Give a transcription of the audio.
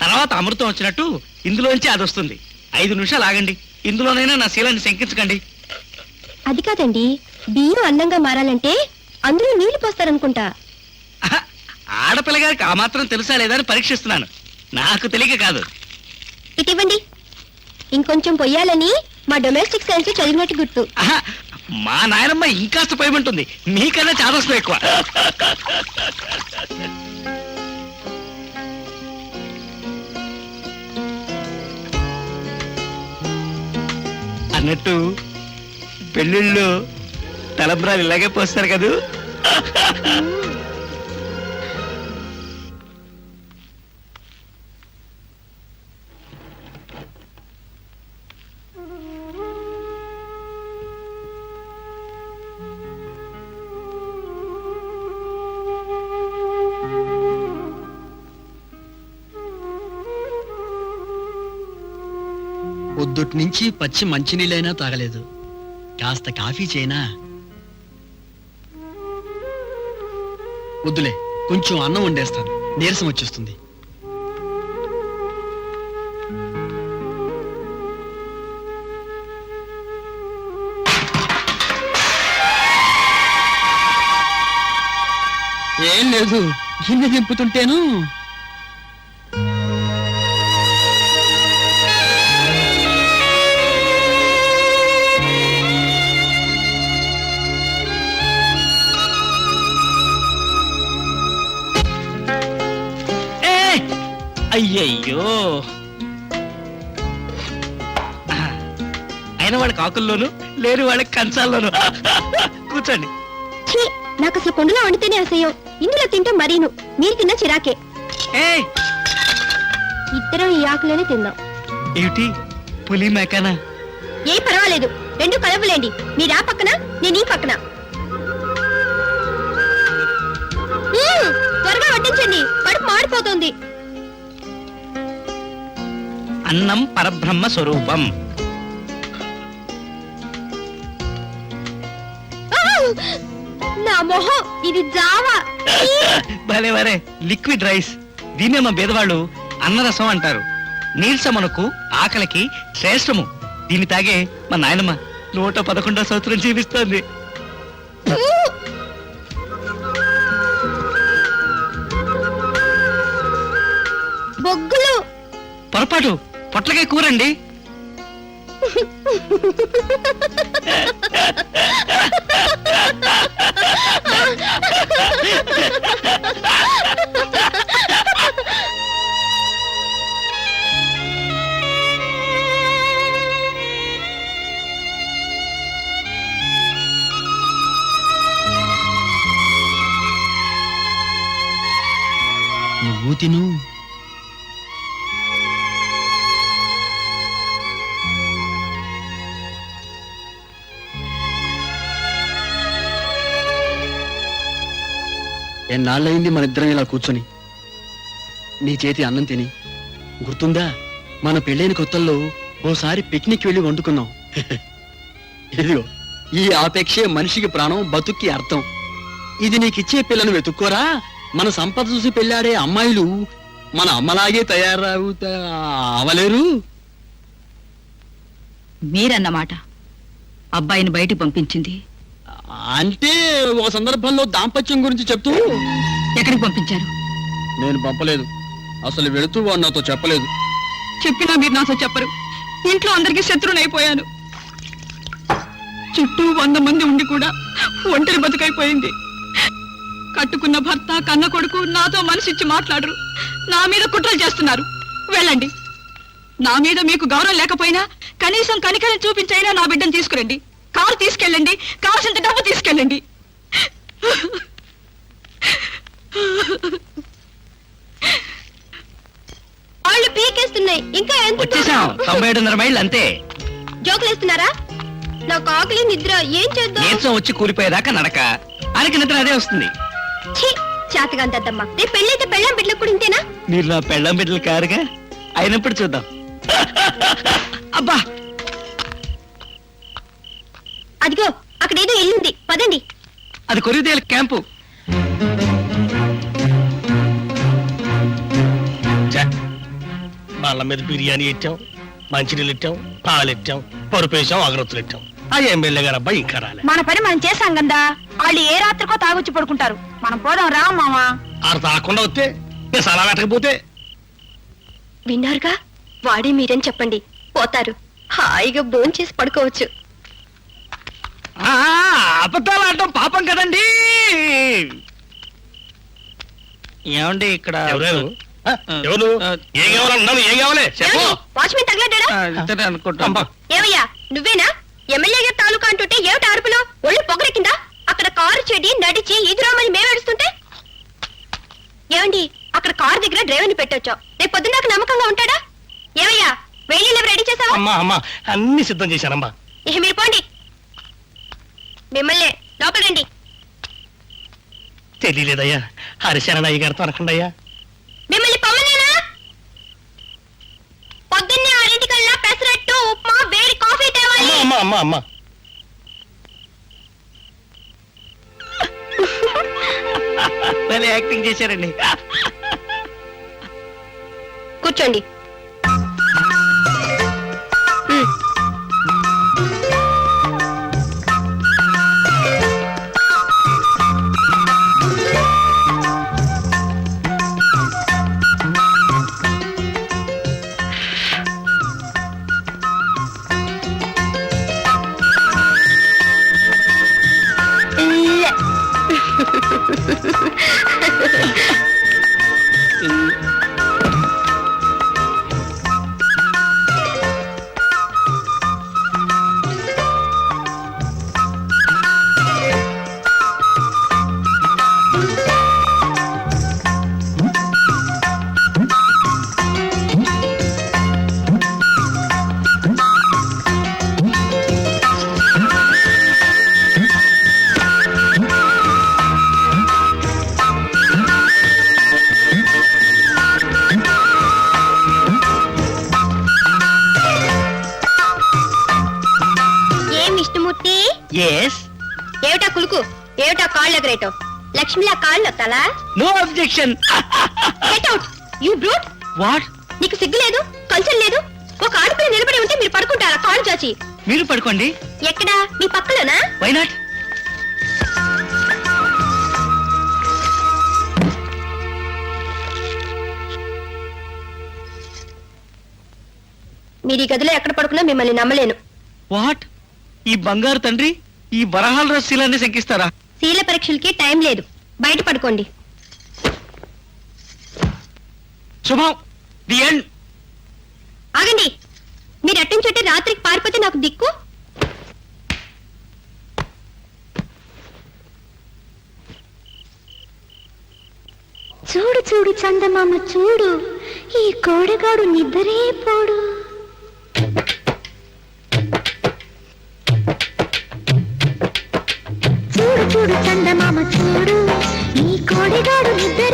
తర్వాత అమృతం వచ్చినట్టు ఇందులోంచి అది వస్తుంది. ఐదు నిమిషాలు ఆగండి. ఇందులోనైనా నా శీలాన్ని శంకించకండి. అది కాదండి. బియ్యం అందంగా మారాలంటే అందులో నీళ్ళు పోస్తారనుకుంటా. ఆడపిల్ల గారికి ఆ మాత్రం తెలుసా లేదా అని పరీక్షిస్తున్నాను. నాకు తెలియక కాదు. ఇటు ఇవ్వండి. ఇంకొంచెం పొయ్యాలని మా డొమెస్టిక్ సైన్స్ చదివినట్టు గుర్తు. మా నాయనమ్మ ఇంకాస్త పోయమంటుంది. మీకన్నా చాదస్తం ఎక్కువ. అన్నట్టు పెళ్ళిళ్ళు తలంబ్రాలు ఇలాగే పోస్తారు కదూ? పొద్దుటి నుంచి పచ్చి మంచినీళ్ళైనా తాగలేదు. కాస్త కాఫీ చేయనా? వద్దులే కొంచెం అన్నం వండేస్తాను. నీరసం వచ్చేస్తుంది. ఏం లేదు గిన్నె దింపుతుంటేను అయ్యయ్యో. అయిన వాళ్ళకి ఆకుల్లోను లేని వాళ్ళకి కంచాల్లోను. కూర్చోండి. ఛీ నాకు అసలు కొండలో వండితేనే అసహ్యం. ఇందులో తింటాం మరీను. మీరు తిన్న చిరాకే. ఇద్దరం ఈ ఆకులోనే తిందాం ఏమిటి? పులి మేకనా? ఏ పర్వాలేదు. రెండు కలవలేండి. మీరు ఆ పక్కన నేను ఈ పక్కన. మ్మ్, త్వరగా వడ్డించండి. కడుపు మాడిపోతుంది. అన్నం పరబ్రహ్మ స్వరూపం. ఆ! నా మొహం ఇది జావా! భలే వరే లిక్విడ్ రైస్. దీన్నే మా బేదవాళ్ళు అన్నరసం అంటారు. నీల్సమనకు ఆకలికి శ్రేష్టము. దీన్ని తాగే మా నాయనమ్మ నూట పదకొండో సంవత్సరం జీవిస్తోంది! బొగ్గులు. పొరపాటు. పొట్లకాయ కూరండి. నువ్వు తిను. ఎన్నాళ్ళయింది మన ఇద్దరం ఇలా కూర్చొని? నీ చేతి అన్నం తిని. గుర్తుందా? మన పెళ్ళైన కొత్తల్లో ఓసారి పిక్నిక్ వెళ్ళి వండుకున్నాం. ఇదిగో ఈ ఆపేక్షే మనిషికి ప్రాణం బతుక్కి అర్థం. ఇది నీకిచ్చే పిల్లను వెతుక్కోరా? మన సంపద చూసి పెళ్ళాడే అమ్మాయిలు మన అమ్మలాగే తయారవుతా అవలేరు? మీరన్నమాట. అబ్బాయిని బయటికి పంపించింది అంటే ఒక సందర్భంలో దాంపత్యం గురించి చెప్తూ? ఎక్కడికి పంపించారు? నేను పంపలేదు. అసలు వెళుతూ వాడు నాతో చెప్పలేదు. చెప్పినా మీరు నాతో చెప్పరు. ఇంట్లో అందరికీ శత్రునైపోయాను చుట్టూ వంద మంది ఉండి కూడా ఒంటరి బతుకైపోయింది. కట్టుకున్న భర్త కన్న కొడుకు నాతో మనసిచ్చి మాట్లాడరు. నా మీద కుట్రలు చేస్తున్నారు. వెళ్ళండి. నా మీద మీకు గౌరవం లేకపోయినా కనీసం కనికరం చూపించైనా నా బిడ్డను తీసుకురండి. కారు తీసుకెళ్ళండి. కావాల్సినంత డబ్బు తీసుకెళ్ళండి. వాళ్ళు పీకేస్తున్నాయి. ఇంకా ఎంత వచ్చేసాం. తొంభై ఏడున్నర మైళ్ళు అంతే. జోకులు వేస్తున్నారా? నాకు ఆకలి నిద్ర. ఏం చేద్దాం? నీరసం వచ్చి కూలిపోయేదాకా నడక. అరకి నిద్ర అదే వస్తుంది. ఛీ చేతగాంతద్దమ్మా రేపు పెళ్ళైతే పెళ్ళం బిడ్డలకు కూడా ఇంతేనా? మీరు నా పెళ్ళం బిడ్డలు కారుగా? అయినప్పుడు చూద్దాం. అబ్బా అదిగో అక్కడేదో ఇల్లుంది పదండి. అది కొరిదేల క్యాంపు. బల్ల మీద బిర్యానీ ఇచ్చాం మంచినీళ్ళు ఇచ్చాం పాలు ఇచ్చాం పరుపు వేసాం అగరత్తులు ఇచ్చాం ఆ ఎమ్మెల్యే గారు అబ్బాయి ఇంకా రాలే. మన పని మనం చేశాం కదా వాళ్ళు ఏ రాత్రికో తాగొచ్చి పడుకుంటారు. మనం పోదాం రా మామా. ఆడ తాకుండా వస్తే నేను సలా పెట్టకపోతే? విన్నారుగా? వాడే మీరని చెప్పండి. పోతారు. హాయిగా బోన్ చేసి పడుకోవచ్చు. అబద్ధాలు ఆడటం పాపం కదండి. ఏమండి ఇక్కడ? ఎవరు ఆ, ఎవరు? ఏం కావాలన్నాను ఏం కావాలి? చెప్పు. వాచ్మెన్ తగలడ్డా ఆ, ఇతనే అనుకుంటా. అమ్మా. ఏమయ్యా నువ్వేనా? ఎమ్మెల్యే గారి తాలూకా అంటుంటే ఏమిటి అరుపులో ఒళ్ళు పొగరెక్కిందా? అక్కడ కారు చెడి నడిచి ఈదురామని మేము ఏడుస్తుంటే? ఏమండి అక్కడ కారు దగ్గర డ్రైవర్ని పెట్టొచ్చావు రేపు పొద్దున్న నాకు నమ్మకంగా ఉంటాడా? ఏమయ్యా వేడి రెడీ చేసావా? అమ్మా అమ్మా అన్ని సిద్ధం చేశానమ్మా. ఇక మీరు పోండి. మిమ్మల్ని లోపల రండి తెలియలేదయ్యా హరిశరణ అయ్య గారితో అనకుండా అయ్యా మిమ్మల్ని పొమ్మనేనా పొద్దున్నే ఆరింటికల్లా పెసరట్టు ఉప్మా వేడి కాఫీ తేవాలి. అమ్మా అమ్మా అమ్మా యాక్టింగ్ చేశారండి. కూర్చోండి. కాళ్ళు ఎగరేయటం లక్ష్మిలా కాళ్ళు వస్తాలా no objection get out you brute what నీకు సిగ్గు లేదు కల్చర్ లేదు. ఒక ఆడపిల్ల నిలబడి ఉంటే మీరు పడుకుంటారా? కాళ్ళు చాచి మీరు పడుకోండి. ఎక్కడా? మీ పక్కలోనా? వై నాట్ మీరు ఈ గదిలో ఎక్కడ పడుకున్నా మిమ్మల్ని నమ్మలేను. వాట్ ఈ బంగారు తండ్రి ఈ వరహాల రస్సీలన్నీ శంకిస్తారా? శీల పరీక్షలకి టైం లేదు. బయట పడుకోండి. శుభం. The end. ఆగండి. మీరు అట్టించుంటే రాత్రికి పారిపోతే నాకు దిక్కు? చూడు చూడు చందమామ చూడు. ఈ కోడగాడు నిద్రే పోడు. చూడు చందమామ చూడు నీ కోడిగాడు ఇద్దరు